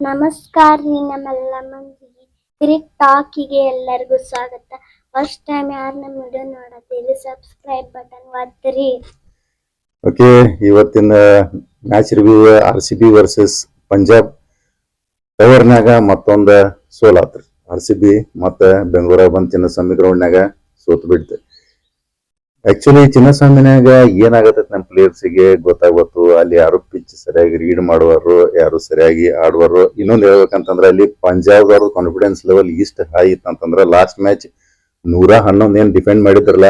ನಮಸ್ಕಾರ ರೀ ನಮ್ಮೆಲ್ಲ ಮಂದಿಗೆ. ಕ್ರಿಕ್ ಟಾಕಿಗೆ ಎಲ್ಲರಿಗೂ ಸ್ವಾಗತ. ಫಸ್ಟ್ ಟೈಮ್ ಯಾರು ನಮ್ಮ ವಿಡಿಯೋ ನೋಡತ್ತೀರಿ ಸಬ್ಸ್ಕ್ರೈಬ್ ಬಟನ್ ಒತ್ತಿರಿ. ಓಕೆ ಇವತ್ತಿನ match review R C B versus Punjab ಟವರ್ನಾಗ ಮತ್ತೊಂದು ಸೋಲಾತ್ರಿ. ಆರ್ ಸಿ ಬಿ ಮತ್ತು ಬೆಂಗಳೂರಾಗ ಬಂತಿನ ಸಮಿ ಗ್ರೌಂಡ್ನಾಗ ಸೋತ್ ಬಿಡ್ತು ಆಕ್ಚುಲಿ ಚಿನ್ನಸ್ವಾಮಿನಾಗ ಏನಾಗತ್ತೈತಿ ನಮ್ಮ ಪ್ಲೇಯರ್ಸಿಗೆ ಗೊತ್ತಾಗ್ಬೇಕು ಅಲ್ಲಿ ಯಾರು ಪಿಚ್ ಸರಿಯಾಗಿ ರೀಡ್ ಮಾಡುವರು ಯಾರು ಸರಿಯಾಗಿ ಆಡುವರು ಇನ್ನೊಂದು ಹೇಳ್ಬೇಕಂತಂದ್ರೆ ಅಲ್ಲಿ ಪಂಜಾಬ್ದವ್ರ ಕಾನ್ಫಿಡೆನ್ಸ್ ಲೆವೆಲ್ ಇಷ್ಟು ಹೈ ಇತ್ತಂತಂದ್ರೆ ಲಾಸ್ಟ್ ಮ್ಯಾಚ್ ನೂರ ಹನ್ನೊಂದು ಏನ್ ಡಿಫೆಂಡ್ ಮಾಡಿದ್ರಲ್ಲ,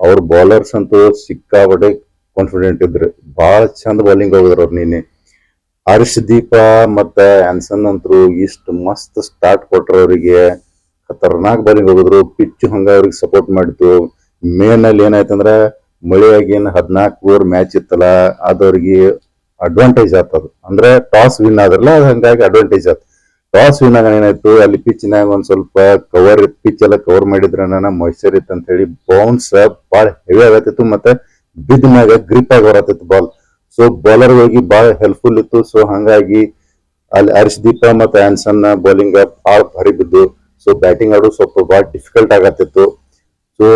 ಅವ್ರ ಬೌಲರ್ಸ್ ಅಂತೂ ಸಿಕ್ಕಾಪಟ್ಟೆ ಕಾನ್ಫಿಡೆಂಟ್ ಇದ್ರು. ಬಹಳ ಚಂದ ಬೌಲಿಂಗ್ ಹೋಗಿದ್ರು ಅವ್ರು ನಿನ್ನೆ. ಹರ್ಷ್ ದೀಪ ಮತ್ತ ಆನ್ಸನ್ ಅಂತರು ಇಷ್ಟು ಮಸ್ತ್ ಸ್ಟಾರ್ಟ್ ಕೊಟ್ರು ಅವರಿಗೆ. ಖತರ್ನಾಕ್ ಬೌಲಿಂಗ್ ಹೋಗಿದ್ರು. ಪಿಚ್ ಹಂಗ ಅವ್ರಿಗೆ ಸಪೋರ್ಟ್ ಮಾಡಿತು ಮೇನ್ ಅಲ್ಲಿ ಏನಾಯ್ತಂದ್ರ ಮಳೆಯಾಗಿ ಏನ್ ಹದಿನಾಲ್ಕು ಓವರ್ ಮ್ಯಾಚ್ ಇತ್ತಲ್ಲ ಅದವ್ರಿಗೆ ಅಡ್ವಾಂಟೇಜ್ ಆಗ್ತದ ಅಂದ್ರೆ ಟಾಸ್ ವಿನ್ ಆದ್ರಲ್ಲ ಹಂಗಾಗಿ ಅಡ್ವಾಂಟೇಜ್ ಆಯ್ತು ಟಾಸ್ ವಿನ್ ಆಗ ಏನಾಯ್ತು, ಅಲ್ಲಿ ಪಿಚ್ನಾಗ ಒಂದ್ ಸ್ವಲ್ಪ ಕವರ್ ಪಿಚ್ ಎಲ್ಲ ಕವರ್ ಮಾಡಿದ್ರ ಮಾಯ್ಚರ್ ಇತ್ತು ಅಂತ ಹೇಳಿ ಬೌನ್ಸ್ ಬಾಳ ಹೆವಿ ಆಗತ್ತಿತ್ತು ಮತ್ತೆ ಬಿದ್ದ ಮ್ಯಾಗ ಗ್ರಿಪ್ ಆಗಿ ಹೊರತಿತ್ತು ಬಾಲ್ ಸೊ ಬೌಲರ್ ಹೋಗಿ ಬಹಳ ಹೆಲ್ಪ್ಫುಲ್ ಇತ್ತು. ಸೊ ಹಂಗಾಗಿ ಅಲ್ಲಿ ಹರ್ಷ್ ದೀಪ ಮತ್ತೆ ಆನ್ಸನ್ ಬೌಲಿಂಗ್ ಭಾಳ ಭಾರಿ ಬಿದ್ದು ಸೊ ಬ್ಯಾಟಿಂಗ್ ಆಡೋದು ಸ್ವಲ್ಪ ಬಹಳ ಡಿಫಿಕಲ್ಟ್ ಆಗತ್ತಿತ್ತು. ಸೊ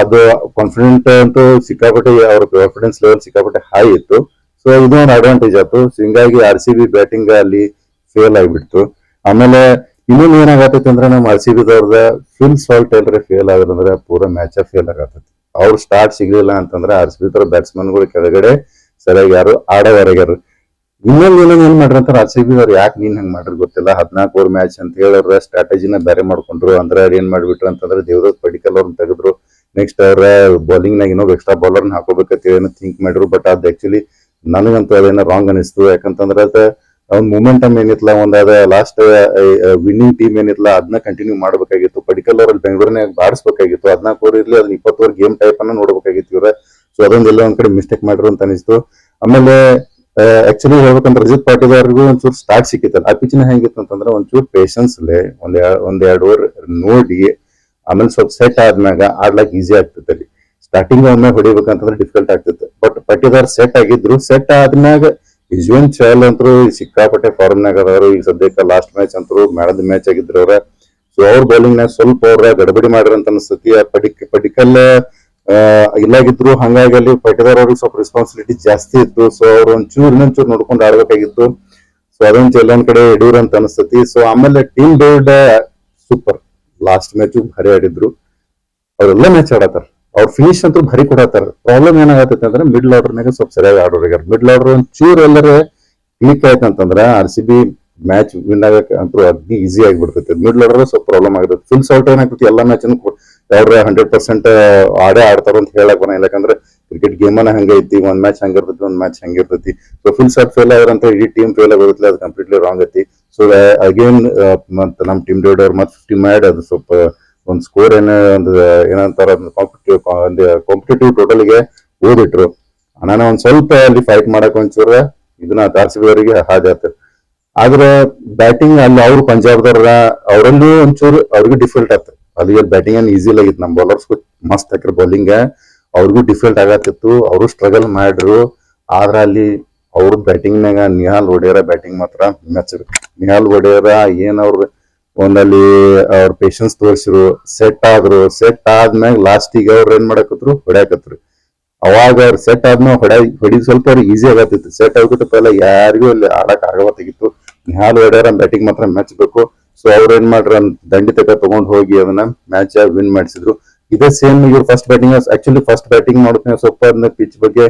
ಅದು ಕಾನ್ಫಿಡೆಂಟ್ ಅಂತೂ ಸಿಕ್ಕಾಪಟ್ಟೆ ಅವ್ರ ಕಾನ್ಫಿಡೆನ್ಸ್ ಲೆವೆಲ್ ಸಿಕ್ಕಾಪಟ್ಟೆ ಹೈ ಇತ್ತು. ಸೊ ಇದು ಒಂದು ಅಡ್ವಾಂಟೇಜ್ ಆಯ್ತು. ಸೊ ಹಿಂಗಾಗಿ ಆರ್ ಸಿ ಬಿ ಬ್ಯಾಟಿಂಗ್ ಅಲ್ಲಿ ಫೇಲ್ ಆಗಿಬಿಡ್ತು. ಆಮೇಲೆ ಇನ್ನೊಂದು ಏನಾಗತ್ತೈತಿ ಅಂದ್ರೆ ನಮ್ಮ ಆರ್ ಸಿ ಬಿದವ್ರದ ಫುಲ್ ಸಾಲ್ಟ್ ಎಲ್ರಿ ಫೇಲ್ ಆದ್ರಂದ್ರೆ ಪೂರಾ ಮ್ಯಾಚ್ ಫೇಲ್ ಆಗತ್ತೈತಿ. ಅವ್ರು ಸ್ಟಾರ್ಟ್ ಸಿಗ್ಲಿಲ್ಲ ಅಂತಂದ್ರೆ ಆರ್ ಸಿ ಬಿ ಬ್ಯಾಟ್ಸ್ಮನ್ಗಳು ಕೆಳಗಡೆ ಸರಿಯಾಗಿ ಯಾರು ಆಡೋವರೆಗಾರು ಇನ್ನೊಂದು ಏನೋ ಏನ್ ಅಂತ ಆರ್ ಸಿ ಬಿ ಅವ್ರು ಯಾಕೆ ನೀನ್ ಹಂಗ್ ಮಾಡ್ರಿ ಗೊತ್ತಿಲ್ಲ. ಹದಿನಾಲ್ಕು ಓವರ್ ಮ್ಯಾಚ್ ಅಂತ ಹೇಳಿದ್ರ ಸ್ಟ್ರಾಟಜಿನ ಬೇರೆ ಮಾಡ್ಕೊಂಡ್ರು. ಅಂದ್ರೆ ಅವ್ರು ಏನ್ ಮಾಡ್ಬಿಟ್ರು ಅಂತಂದ್ರೆ ದೇವದತ್ ಪಡಿಕಲ್ ಅವ್ರನ್ನ ತೆಗೆದ್ರು. ನೆಕ್ಸ್ಟ್ ಅವ್ರ ಬೌಲಿಂಗ್ ನಾಗ ಇನ್ನೊಬ್ಬ ಎಕ್ಸ್ಟ್ರಾ ಬೌಲರ್ನ ಹಾಕೋಬೇಕಂತ ಏನೋ ಥಿಂಕ್ ಮಾಡಿದ್ರು. ಬಟ್ ಅದ್ ಆಕ್ಚುಲಿ ನನಗಂತೂ ಅದೇನೋ ರಾಂಗ್ ಅನಿಸ್ತು. ಯಾಕಂತಂದ್ರೆ ಅದ ಅವ್ನ ಮೂಮೆಂಟಮ್ ಏನಿತ್ತಲ್ಲ ಒಂದ್ ಅದ ಲಾಸ್ಟ್ ವಿನ್ನಿಂಗ್ ಟೀಮ್ ಏನಿತ್ತಲ್ಲ ಅದನ್ನ ಕಂಟಿನ್ಯೂ ಮಾಡ್ಬೇಕಾಗಿತ್ತು. ಪಡಿಕಲ್ ಅವ್ರಲ್ಲಿ ಬೆಂಗಳೂರಿನಾಗ ಬಾರಿಸ್ಬೇಕಾಗಿತ್ತು ಹದಿನಾಲ್ಕು ಓವರ್ ಇರ್ಲಿ ಅದನ್ನ ಇಪ್ಪತ್ತು ಓವರ್ ಗೇಮ್ ಟೈಪ್ ಅನ್ನ ನೋಡ್ಬೇಕಾಗಿತ್ತು ಇವ್ರ. ಸೊ ಅದೊಂದೆಲ್ಲ ಒಂದ್ ಕಡೆ ಮಿಸ್ಟೇಕ್ ಮಾಡ್ರು ಅಂತ ಅನಿಸ್ತು. ಆಮೇಲೆ ಆಕ್ಚುಲಿ ಹೇಳ್ಬೇಕಂದ್ರೆ ರಜಿತ್ ಪಾಟೀಲ್ ಅವ್ರಿಗೂ ಒಂಚೂರು ಸ್ಟಾರ್ಟ್ ಸಿಕ್ಕಿತ್ತಲ್ಲ. ಆ ಪಿಚ್ನ ಹೆಂಗಿತ್ತು ಅಂತಂದ್ರೆ ಒಂಚೂರು ಪೇಷನ್ಸ್ ಲೇ, ಒಂದ್ ಒಂದ್ ಎರಡು ನೋಡಿ, ಆಮೇಲೆ ಸ್ವಲ್ಪ ಸೆಟ್ ಆದ್ಮ್ಯಾಗ ಆಡ್ಲಕ್ ಈಸಿ ಆಗ್ತೈತೆ ಅಲ್ಲಿ. ಸ್ಟಾರ್ಟಿಂಗ್ ಒಮ್ಮೆ ಹೊಡಿಬೇಕಂತಂದ್ರೆ ಡಿಫಿಕಲ್ಟ್ ಆಗ್ತೈತೆ ಬಟ್ ಪಟ್ಟಿದಾರ್ ಸೆಟ್ ಆಗಿದ್ರು. ಸೆಟ್ ಆದ್ಮ್ಯಾಗ ಯುಜ್ವನ್ ಚಹಲ್ ಅಂತರು ಸಿಕ್ಕಾಪಟ್ಟೆ ಫಾರ್ಮ್ ನಾಗ ಅದಾರು ಈಗ ಸದ್ಯಕ್ಕೆ ಲಾಸ್ಟ್ ಮ್ಯಾಚ್ ಅಂತರು ಮೇಳದ ಮ್ಯಾಚ್ ಆಗಿದ್ರು ಅವ್ರ ಸೊ ಅವ್ರ ಬೌಲಿಂಗ್ ನಾಗ ಸ್ವಲ್ಪ ಅವ್ರ ಗಡಬಡಿ ಮಾಡ್ರಂತ ಅನಿಸ್ತತಿ. ಆ ಪಡಿಕ್ ಪಡಿಕಲ್ ಇಲ್ಲಾಗಿದ್ರು ಹಂಗಾಗಿ ಅಲ್ಲಿ ಅವ್ರಿಗೆ ಸ್ವಲ್ಪ ರೆಸ್ಪಾನ್ಸಿಬಿಲಿಟಿ ಜಾಸ್ತಿ ಇತ್ತು. ಸೊ ಅವ್ರು ಒಂಚೂರು ಇನ್ನೊಂಚೂರು ನೋಡ್ಕೊಂಡು ಆಡ್ಬೇಕಾಗಿತ್ತು. ಸೊ ಅದೊಂದು ಎಲ್ಲೊಂದ್ ಕಡೆ ಯಡಿಯೂರ್ ಅಂತ ಅನಿಸ್ತತಿ. ಸೊ ಆಮೇಲೆ team build super last match ಭಾರಿ ಆಡಿದ್ರು. ಅವ್ರೆಲ್ಲ ಮ್ಯಾಚ್ ಆಡತಾರ ಅವ್ರ ಫಿನಿಶ್ ಅಂತೂ ಭಾರಿ ಕೊಡತಾರ ಪ್ರಾಬ್ಲಮ್ ಏನಾಗತ್ತೈತೆ ಅಂದ್ರೆ ಮಿಡ್ಲ್ ಆರ್ಡರ್ನಾಗ ಸ್ವಲ್ಪ ಸರಿಯಾಗಿ ಆಡೋರ್ಯಾರ ಮಿಡ್ಲ್ ಆರ್ಡರ್ ಒಂದ್ ಚೂರ್ ಎಲ್ಲರ ಕ್ಲಿಕ್ ಆಯ್ತು ಅಂತಂದ್ರ R C B match win ಆಗಕ್ಕೆ ಅಂತೂ ಅಗ್ನಿ ಈಸಿ ಆಗಿಬಿಡ್ತೈತೆ. ಮಿಡ್ಲ್ ಆರ್ಡರ್ ಸ್ವಲ್ಪ ಪ್ರಾಬ್ಲಮ್ ಆಗಿರುತ್ತೆ ಫುಲ್ ಸಾಲ್ಟ್ ಏನಾಗ್ತೈತಿ? ಎಲ್ಲಾ ಮ್ಯಾಚ್ ಅವ್ರ ಹಂಡ್ರೆಡ್ ಪರ್ಸೆಂಟ್ ಆಡೇ ಆಡ್ತಾರ ಅಂತ ಹೇಳಕ್ ಬರ ಯಾಕಂದ್ರೆ ಕ್ರಿಕೆಟ್ ಗೇಮ್ ಅನ್ನ ಐತಿ, ಒಂದ್ ಮ್ಯಾಚ್ ಹಂಗಿರ್ತೈತಿ ಒಂದ್ ಮ್ಯಾಚ್ ಹಂಗಿರ್ತೈತಿ ಸೊ ಫುಲ್ ಸಾಲ್ಟ್ ಫೇಲ್ ಆಗಿರಂತ ಇಡೀ ಟೀಮ್ ಫೇಲ್ ಆಗೋದಿಲ್ಲ ಅದು ಕಂಪ್ಲೀಟ್ಲಿ ರಾಂಗ್ ಐತಿ. ಸೊ ಅಗೇನ್ ಮತ್ತೆ ನಮ್ ಟೀಮ್ ಲೀಡರ್ ಮತ್ತೆ ಫಿಫ್ಟಿ ಮ್ಯಾಡ್ ಅದು ಸ್ವಲ್ಪ ಒಂದ್ ಸ್ಕೋರ್ ಏನ, ಒಂದು ಏನಂತಾರ ಕಾಂಪಿಟೇಟಿವ್ ಕಾಂಪಿಟೇಟಿವ್ ಟೋಟಲ್ಗೆ ಓದಿಟ್ರು ನಾನು ಒಂದ್ ಸ್ವಲ್ಪ ಅಲ್ಲಿ ಫೈಟ್ ಮಾಡಕ್ ಒಂಚೂರ ಇದನ್ನ ಹಾದಿ ಆತ. ಆದ್ರೆ ಬ್ಯಾಟಿಂಗ್ ಅಲ್ಲಿ ಅವ್ರು ಪಂಜಾಬ್ದವ್ರ ಅವರಲ್ಲೂ ಒಂಚೂರು ಅವ್ರಿಗೂ ಡಿಫಿಕಲ್ಟ್ ಆತ ಅಲ್ಲಿ ಬ್ಯಾಟಿಂಗ್ ಏನ್ ಈಸಿ ಆಗಿತ್ತು ನಮ್ ಬೌಲರ್ಸ್ ಮಸ್ತ್ ಹಾಕಿರ್ ಬೌಲಿಂಗ್ ಅವ್ರಿಗೂ ಡಿಫಿಕಲ್ಟ್ ಆಗತ್ತಿತ್ತು. ಅವರು ಸ್ಟ್ರಗಲ್ ಮಾಡ್ರು. ಆದ್ರೆ ಅಲ್ಲಿ ಅವ್ರ ಬ್ಯಾಟಿಂಗ್ ನಾಗ ನಿಹಾಲ್ ಒಡೆಯರ ಬ್ಯಾಟಿಂಗ್ ಮಾತ್ರ ಮೆಚ್ಚರು ನಿಹಾಲ್ ಒಡೆಯರ ಏನ್ ಅವ್ರ ಒಂದಲ್ಲಿ ಅವ್ರ ಪೇಷನ್ಸ್ ತೋರಿಸಿರು ಸೆಟ್ ಆದ್ರು. ಸೆಟ್ ಆದ್ಮ್ಯಾಗ ಲಾಸ್ಟಿಗೆ ಅವ್ರ ಏನ್ ಮಾಡಕತ್ರು? ಹೊಡ್ಯಾಕತ್ರು. ಅವಾಗ ಅವ್ರ ಸೆಟ್ ಆದ್ಮೇಲೆ ಹೊಡ್ಯಾ, ಹೊಡಿದ್ ಸ್ವಲ್ಪ ಅವ್ರಿಗೆ ಈಸಿ ಆಗತ್ತಿತ್ತು. ಸೆಟ್ ಆಗ್ಬಿಟ್ಟು ಪೆಲ್ಲ ಯಾರಿಗೂ ಅಲ್ಲಿ ಆಡಕ್ ಆಗವತ್ತಾಗಿತ್ತು. ನಿಹಾಲ್ ಒಡೆಯರ ಬ್ಯಾಟಿಂಗ್ ಮಾತ್ರ ಮೆಚ್ಚಬೇಕು ಸೊ ಅವ್ರು ಏನ್ ಮಾಡ್ರ ದಂಡಿ ತಕ ತಗೊಂಡ್ ಹೋಗಿ ಅದನ್ನ ಮ್ಯಾಚ್ ವಿನ್ ಮಾಡಿಸಿದ್ರು. ಇದೇ ಸೇಮ್ ಇವ್ರು first batting actually first batting ಮಾಡೋದ್ನ ಸ್ವಲ್ಪ ಅದನ್ನ ಪಿಚ್ ಬಗ್ಗೆ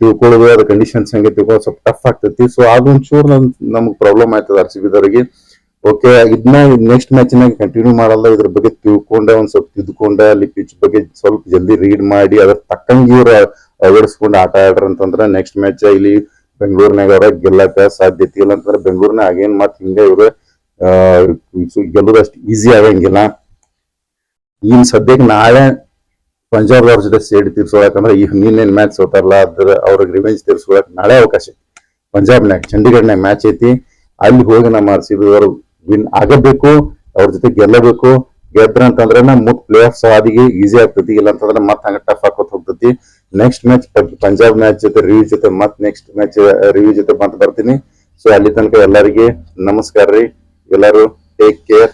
ತಿಳ್ಕೊಳ್ಳೋದು ಅದ ಕಂಡೀಷನ್ಸ್ ಹೆಂಗೆ ತಿಳ್ಕೊಳ್ಳೋದು ಸ್ವಲ್ಪ ಟಫ್ ಆಗ್ತೈತಿ. ಸೊ ಅದೊಂಚೂರು ನಮ್, ನಮ್ಗೆ ಪ್ರಾಬ್ಲಮ್ ಆಯ್ತದ ಆರ್ ಸಿ ಬಿದವರಿಗೆ ಓಕೆ ಇದನ್ನ ನೆಕ್ಸ್ಟ್ ಮ್ಯಾಚ್ ನಾಗ ಕಂಟಿನ್ಯೂ ಮಾಡಲ್ಲ, ಇದ್ರ ಬಗ್ಗೆ ತಿಳ್ಕೊಂಡ, ಒಂದ್ ಸ್ವಲ್ಪ ತಿದ್ಕೊಂಡ, ಅಲ್ಲಿ ಪಿಚ್ ಬಗ್ಗೆ ಸ್ವಲ್ಪ ಜಲ್ದಿ ರೀಡ್ ಮಾಡಿ, ಅದ್ರ ತಕ್ಕಂಗೆ ಇವ್ರ ಅಳವಡಿಸ್ಕೊಂಡು ಆಟ ಆಡ್ರ ಅಂತಂದ್ರ ನೆಕ್ಸ್ಟ್ ಮ್ಯಾಚ್ ಇಲ್ಲಿ ಬೆಂಗಳೂರಿನಾಗ ಅವ್ರ ಗೆಲ್ಲಕ ಸಾಧ್ಯತೆ ಇಲ್ಲ ಅಂತಂದ್ರೆ ಬೆಂಗಳೂರಿನ ಆಗೇನ್ ಮತ್ ಹಿಂಗೆ ಇವ್ರು ಗೆಲ್ಲೋದಷ್ಟು ಈಸಿ ಆಗಂಗಿಲ್ಲ. ಈ ಸದ್ಯಕ್ಕೆ ನಾಳೆ ಪಂಜಾಬ್ ಅವ್ರ ಜೊತೆ ಸೇಡ್ ತೀರ್ಸೋಳಕಂದ್ರೆ ಈ ಇನ್ನೇನ್ ಮ್ಯಾಚ್ ಸೋತಾರಲ್ಲ, ಅದ್ರ ಅವ್ರಿಗೆ ರಿವೆಂಜ್ ತೀರ್ಸ್ಕೊಳಕ್ ನಾಳೆ ಅವಕಾಶ ಪಂಜಾಬ್ನಾಗ ಚಂಡೀಗಢನಾಗ ಮ್ಯಾಚ್ ಐತಿ. ಅಲ್ಲಿ ಹೋಗಿ ನಮ್ಮ ಆರ್ ಅವರು ವಿನ್ ಆಗಬೇಕು, ಅವ್ರ ಜೊತೆ ಗೆಲ್ಲಬೇಕು. ಗೆದ್ರ ಅಂತಂದ್ರೆ ಮುತ್ ಪ್ಲೇ ಆಫ್ ಹಾದಿಗೆ ಈಸಿ ಆಗ್ತೈತಿ. ಇಲ್ಲ ಅಂತಂದ್ರೆ ಮತ್ತೆ ಹಂಗ ಟಫ್ ಹಾಕೋತ್ ಹೋಗ್ತೈತಿ. ನೆಕ್ಸ್ಟ್ ಮ್ಯಾಚ್ ಪಂಜಾಬ್ ಮ್ಯಾಚ್ ಜೊತೆ ರಿವ್ಯೂ ಜೊತೆ ಮತ್ತೆ ನೆಕ್ಸ್ಟ್ ಮ್ಯಾಚ್ ರಿವ್ಯೂ ಜೊತೆ ಮತ್ತೆ ಬರ್ತೀನಿ. ಸೊ ಅಲ್ಲಿ ತನಕ ಎಲ್ಲರಿಗೆ ನಮಸ್ಕಾರ ರೀ. ಎಲ್ಲರೂ ಟೇಕ್ ಕೇರ್